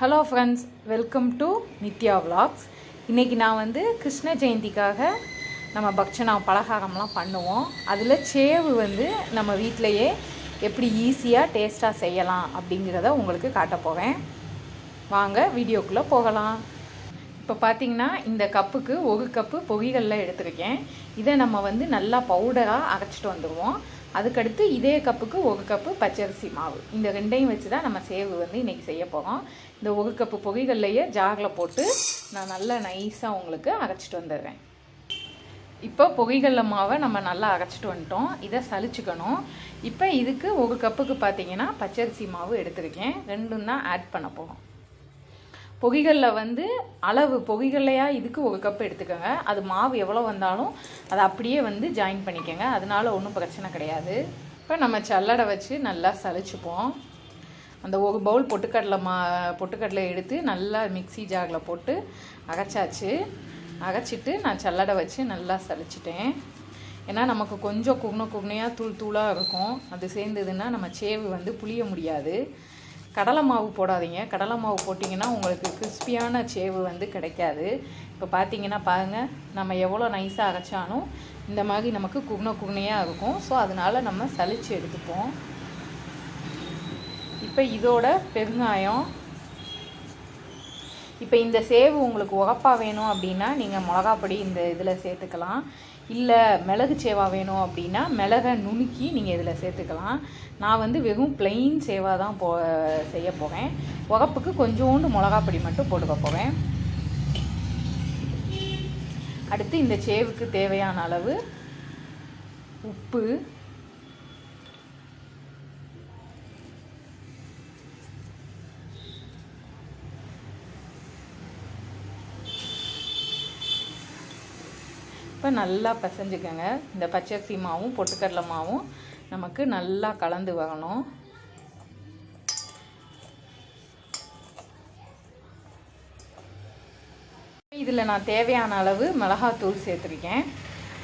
Hello friends welcome to Nithya vlogs இன்றைக்கி நான் வந்து கிருஷ்ண ஜெயந்திக்காக நம்ம பக்ஷனா பலகாரம்லாம் பண்ணுவோம். அதில் சேவு வந்து நம்ம வீட்டிலையே எப்படி ஈஸியாக டேஸ்ட்டாக செய்யலாம் அப்படிங்கிறத உங்களுக்கு காட்ட போகிறேன் வாங்க வீடியோக்குள்ளே போகலாம். இப்போ பார்த்தீங்கன்னா இந்த கப்புக்கு ஒரு கப்பு பொரிகல்ல எடுத்திருக்கேன். இதை நம்ம வந்து நல்லா பவுடராக அரைச்சிட்டு வந்துடுவோம் அதுக்கடுத்து இதே கப்புக்கு ஒரு கப்பு பச்சரிசி மாவு. இந்த ரெண்டையும் வச்சு தான் நம்ம சேவு வந்து இன்றைக்கி செய்ய போகிறோம் இந்த ஒரு கப்பு பொகைகள்லையே ஜாரில் போட்டு நான் நல்லா நைஸாக உங்களுக்கு அரைச்சிட்டு வந்துடுறேன். இப்போ பொரிகல்ல மாவை நம்ம நல்லா அரைச்சிட்டு வந்துட்டோம். இதை சளிச்சுக்கணும் இப்போ இதுக்கு ஒரு கப்புக்கு பார்த்தீங்கன்னா பச்சரிசி மாவு எடுத்திருக்கேன். ரெண்டும் தான் ஆட் பண்ண போகிறோம் பொகிகளில் வந்து அளவு பொகிகல்லையா இதுக்கு ஒரு கப் எடுத்துக்கோங்க. அது மாவு எவ்வளோ வந்தாலும் அதை அப்படியே வந்து ஜாயின் பண்ணிக்கோங்க. அதனால ஒன்றும் பிரச்சனை கிடையாது. இப்போ நம்ம சல்லடை வச்சு நல்லா சளிச்சுப்போம் அந்த ஒரு பவுல் பொட்டுக்கடலை மா பொட்டுக்கடலை எடுத்து நல்லா மிக்ஸி ஜாரில் போட்டு அரைச்சாச்சு. அரைச்சிட்டு நான் சல்லடை வச்சு நல்லா சளிச்சிட்டேன் ஏன்னா நமக்கு கொஞ்சம் குகுண குகுணையாக தூள் தூளாக இருக்கும். அது சேர்ந்ததுன்னா நம்ம சேவு வந்து புளிய முடியாது. கடலை மாவு போடாதீங்க. கடலை மாவு போட்டிங்கன்னா உங்களுக்கு கிறிஸ்பியான சேவு வந்து கிடைக்காது. இப்போ பார்த்தீங்கன்னா பாருங்கள் நம்ம எவ்வளோ நைஸாக அரைச்சாலும் இந்த மாதிரி நமக்கு குகுண குகுனையாக இருக்கும். ஸோ அதனால் நம்ம சளிச்சு எடுத்துப்போம். இப்போ இதோட பெருங்காயம். இப்போ இந்த சேவு உங்களுக்கு உகப்பாக வேணும் அப்படின்னா நீங்கள் மிளகாப்பொடி இந்த இதில் சேர்த்துக்கலாம். இல்லை மிளகு சேவா வேணும் அப்படின்னா மிளகை நுணுக்கி நீங்கள் இதில் சேர்த்துக்கலாம். நான் வந்து வெறும் பிளெயின் சேவா தான் போ செய்ய போகிறேன் உகப்புக்கு கொஞ்சோண்டு மிளகாப்பொடி மட்டும் போட்டுக்க போகிறேன் அடுத்து இந்த சேவுக்கு தேவையான அளவு உப்பு இப்போ நல்லா பிசைஞ்சுக்கோங்க. இந்த பச்சரிசி மாவும் பொட்டுக்கடலை மாவும் நமக்கு நல்லா கலந்து வரணும். இதில் நான் தேவையான அளவு மிளகாத்தூள் சேர்த்துருக்கேன்.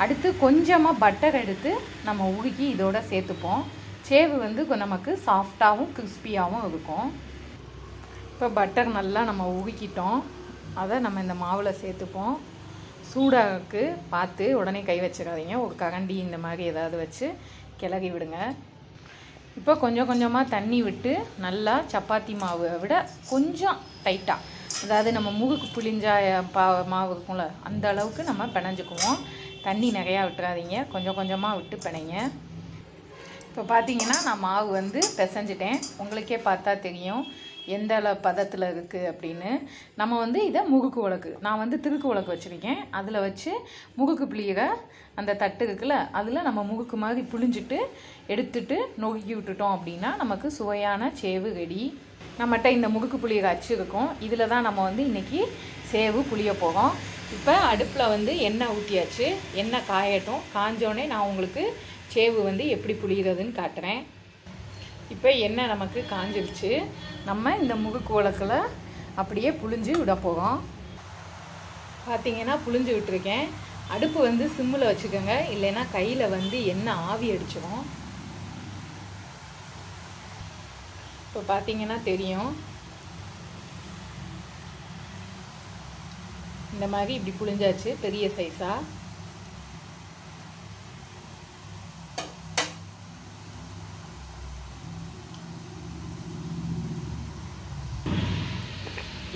அடுத்து கொஞ்சமாக பட்டர் எடுத்து நம்ம உருக்கி இதோட சேர்த்துப்போம். சேவு வந்து நமக்கு சாஃப்டாகவும் கிறிஸ்பியாகவும் இருக்கும். இப்போ பட்டர் நல்லா நம்ம உருக்கிட்டோம் அதை நம்ம இந்த மாவில் சேர்த்துப்போம். சூடாக்கு பார்த்து உடனே கை வச்சுக்காதீங்க. ஒரு கரண்டி இந்த மாதிரி ஏதாவது வச்சு கிளறி விடுங்க. இப்போ கொஞ்சம் கொஞ்சமாக தண்ணி விட்டு நல்லா சப்பாத்தி மாவை விட கொஞ்சம் டைட்டாக அதாவது நம்ம முகுக்கு புளிஞ்சா பா மாவு இருக்கும்ல அந்த அளவுக்கு நம்ம பிணைஞ்சுக்குவோம். தண்ணி நிறையா விட்டுறாதீங்க. கொஞ்சம் கொஞ்சமாக விட்டு பிணைங்க. இப்போ பார்த்தீங்கன்னா நான் மாவு வந்து பிசைஞ்சிட்டேன். உங்களுக்கே பார்த்தா தெரியும். எந்த பதத்தில் இருக்குது அப்படின்னு நம்ம வந்து இதை முகுக்கு உலக்கு நான் வந்து திருக்கு உலக்கு வச்சுருக்கேன். அதில் வச்சு முகுக்கு புளியிற அந்த தட்டு இருக்குல்ல அதில் நம்ம முகுக்கு மாதிரி புளிஞ்சிட்டு எடுத்துட்டு நொறுக்கி விட்டுட்டோம் அப்படின்னா நமக்கு சுவையான சேவு ரெடி. நம்மகிட்ட இந்த முகுக்கு புளியிற அச்சு இருக்கும். இதில் தான் நம்ம வந்து இன்றைக்கி சேவு புளிய போகிறோம் இப்போ அடுப்பில் வந்து எண்ணெய் ஊற்றியாச்சு எண்ணெய் காயட்டும். காஞ்சோடனே நான் உங்களுக்கு சேவு வந்து எப்படி புளிகிறதுன்னு காட்டுறேன். இப்போ எண்ணெய் நமக்கு காஞ்சிருச்சு. நம்ம இந்த முகுக்கு உலக்கில் அப்படியே புழிஞ்சு விட போகிறோம் பார்த்தீங்கன்னா புழிஞ்சு விட்டுருக்கேன். அடுப்பு வந்து சிம்மில் வச்சுக்கோங்க. இல்லைன்னா கையில் வந்து எண்ணெய் ஆவி அடிச்சிடும் இப்போ பார்த்தீங்கன்னா தெரியும். இந்த மாதிரி இப்படி புழிஞ்சாச்சு பெரிய சைஸாக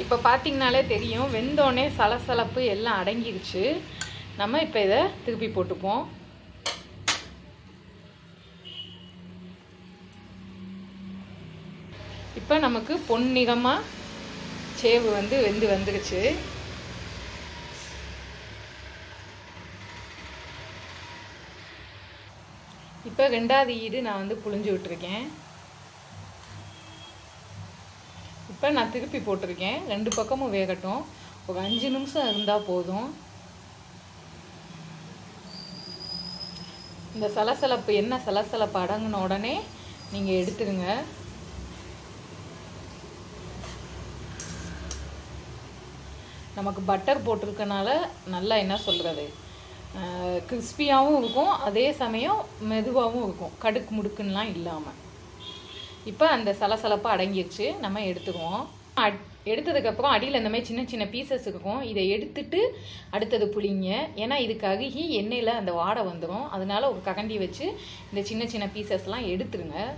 இப்போ பார்த்தீங்கனாலே தெரியும் வெந்தோடனே சலசலப்பு எல்லாம் அடங்கிருச்சு. நம்ம இப்போ இதை திருப்பி போட்டுப்போம். இப்போ நமக்கு பொன்னிகமாக சேவு வந்து வெந்து வந்துருச்சு. இப்போ ரெண்டாவது ஈடு நான் வந்து புழிஞ்சு விட்டுருக்கேன். இப்போ நான் திருப்பி போட்டிருக்கேன். ரெண்டு பக்கமும் வேகட்டும். ஒரு அஞ்சு நிமிஷம் இருந்தால் போதும். இந்த சலசலப்பு என்ன சலசலப்பு அடங்கின உடனே நீங்கள் எடுத்துருங்க. நமக்கு பட்டர் போட்டிருக்கனால நல்லா என்ன சொல்கிறது கிறிஸ்பியாகவும் இருக்கும். அதே சமயம் மெதுவாகவும் இருக்கும். கடுக்கு முடுக்குன்னெலாம் இல்லாமல் இப்போ அந்த சலசலப்பு அடங்கிடுச்சு நம்ம எடுத்துக்குவோம். அட்- எடுத்ததுக்கப்புறம் அடியில் இந்த மாதிரி சின்ன சின்ன பீசஸ் இருக்கும். இதை எடுத்துட்டு அடுத்தது புளிங்க ஏன்னா இதுக்கு அருகி எண்ணெயில் அந்த வாடை வந்துடும் அதனால ஒரு ககண்டி வச்சு இந்த சின்ன சின்ன பீசஸ்லாம் எடுத்துருங்க.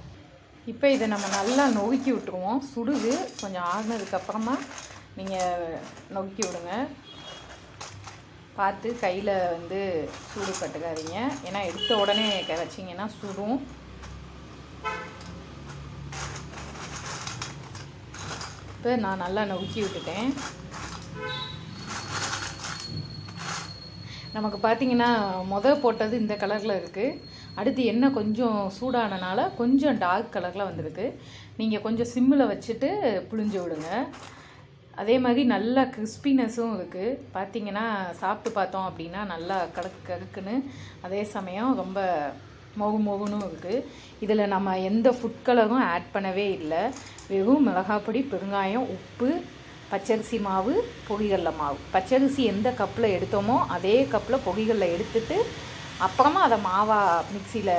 இப்போ இதை நம்ம நல்லா நொறுக்கி விட்டுருவோம். சுடுது. கொஞ்சம் ஆகினதுக்கப்புறமா நீங்கள் நொறுக்கி விடுங்க. பார்த்து கையில் வந்து சூடு பட்டுக்காதீங்க. ஏன்னா எடுத்த உடனே கரைச்சிங்கன்னா வச்சீங்கன்னா சுடும். இப்போ நான் நல்லா நொறுக்கி விட்டுட்டேன். நமக்கு பார்த்தீங்கன்னா முத போட்டது இந்த கலரில் இருக்குது அடுத்து எண்ணெய் கொஞ்சம் சூடானனால கொஞ்சம் டார்க் கலரில் வந்திருக்கு. நீங்கள் கொஞ்சம் சிம்மில் வச்சுட்டு புளிஞ்சு விடுங்க. அதே மாதிரி நல்லா கிறிஸ்பினஸும் இருக்குது பார்த்தீங்கன்னா சாப்பிட்டு பார்த்தோம் அப்படின்னா நல்லா கடுக்கு கடுக்குன்னு அதே சமயம் ரொம்ப மொகு மொகுன்னு இருக்குது இதில் நம்ம எந்த ஃபுட் கலரும் ஆட் பண்ணவே இல்லை. வெறும் மிளகாப்பொடி பெருங்காயம் உப்பு பச்சரிசி மாவு பொகிகல்ல மாவு. பச்சரிசி எந்த கப்பில் எடுத்தோமோ அதே கப்பில் பொகிகளில் எடுத்துட்டு அப்புறமா அதை மாவா மிக்சியில்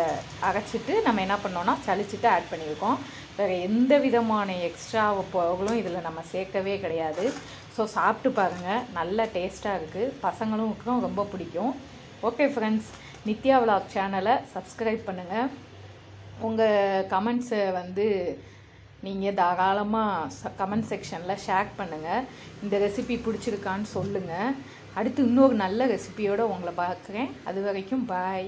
அரைச்சிட்டு நம்ம என்ன பண்ணோன்னா சளிச்சுட்டு ஆட் பண்ணியிருக்கோம். வேறு எந்த விதமான எக்ஸ்ட்ரா பொருளும் இதில் நம்ம சேர்க்கவே கிடையாது. ஸோ சாப்பிட்டு பாருங்கள் நல்ல டேஸ்ட்டாக இருக்குது பசங்களுக்கும் ரொம்ப பிடிக்கும். ஓகே ஃப்ரெண்ட்ஸ் நித்யா விலாக் சேனலை சப்ஸ்கிரைப் பண்ணுங்கள் உங்கள் கமெண்ட்ஸை வந்து நீங்கள் தாராளமாக கமெண்ட் செக்ஷனில் ஷேர் பண்ணுங்கள் இந்த ரெசிபி பிடிச்சிருக்கான்னு சொல்லுங்கள் அடுத்து இன்னொரு நல்ல ரெசிபியோடு உங்களை பார்க்குறேன். அது வரைக்கும் பாய்